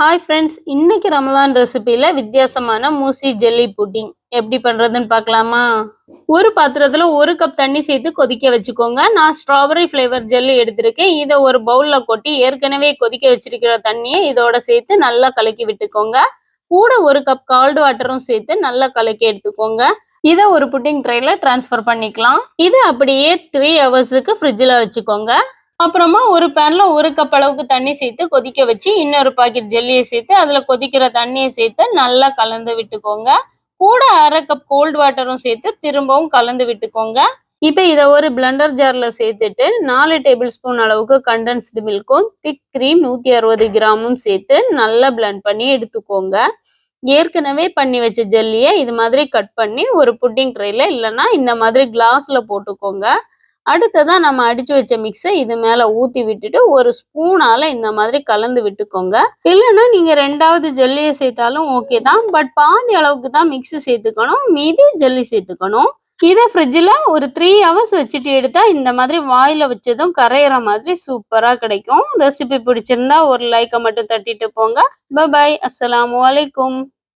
Hi friends இன்னைக்கு ரமலான் ரெசிபியில் வித்தியாசமான மூசி jelly pudding. எப்படி பண்ணுறதுன்னு பார்க்கலாமா? ஒரு பாத்திரத்தில் ஒரு கப் தண்ணி சேர்த்து கொதிக்க வச்சுக்கோங்க. நான் ஸ்ட்ராபெரி ஃப்ளேவர் ஜெல்லி எடுத்திருக்கேன். இதை ஒரு பவுலில் கொட்டி ஏற்கனவே கொதிக்க வச்சிருக்கிற தண்ணியை இதோட சேர்த்து நல்லா கலக்கி விட்டுக்கோங்க. கூட ஒரு கப் கால்டு வாட்டரும் சேர்த்து நல்லா கலக்கி எடுத்துக்கோங்க. இதை ஒரு புட்டிங் ட்ரைல டிரான்ஸ்ஃபர் பண்ணிக்கலாம். இது அப்படியே த்ரீ ஹவர்ஸுக்கு ஃப்ரிட்ஜில் வச்சுக்கோங்க. அப்புறமா ஒரு பேன்ல ஒரு கப் அளவுக்கு தண்ணி சேர்த்து கொதிக்க வச்சு இன்னொரு பாக்கெட் ஜெல்லியை சேர்த்து அதுல கொதிக்கிற தண்ணியை சேர்த்து நல்லா கலந்து விட்டுக்கோங்க. கூட அரை கப் கோல்டு வாட்டரும் சேர்த்து திரும்பவும் கலந்து விட்டுக்கோங்க. இப்போ இதை ஒரு பிளண்டர் ஜார்ல சேர்த்துட்டு நாலு டேபிள் ஸ்பூன் அளவுக்கு கண்டென்ஸ்டு மில்க்கும் திக் க்ரீம் நூத்தி அறுபது கிராமும் சேர்த்து நல்லா பிளண்ட் பண்ணி எடுத்துக்கோங்க. ஏற்கனவே பண்ணி வச்ச ஜெல்லியை இது மாதிரி கட் பண்ணி ஒரு புட்டிங் ட்ரேல இல்லைன்னா இந்த மாதிரி கிளாஸ்ல போட்டுக்கோங்க. அடுத்ததான் நம்ம அடிச்சு வச்ச மிக்ஸை இது மேல ஊத்தி விட்டுட்டு ஒரு ஸ்பூனால இந்த மாதிரி கலந்து விட்டுக்கோங்க. இல்லைன்னா நீங்க ரெண்டாவது ஜெல்லியை சேர்த்தாலும் ஓகே தான். பட் பாதி அளவுக்கு தான் மிக்ஸ் சேர்த்துக்கணும். மீதி ஜெல்லி சேர்த்துக்கணும். இதை ஃப்ரிட்ஜில் ஒரு த்ரீ ஹவர்ஸ் வச்சுட்டு எடுத்தால் இந்த மாதிரி வாயில் வச்சதும் கரையிற மாதிரி சூப்பராக கிடைக்கும். ரெசிபி பிடிச்சிருந்தா ஒரு லைக்கை மட்டும் தட்டிட்டு போங்க. பபாய் அஸ்லாம் அலைக்கும்.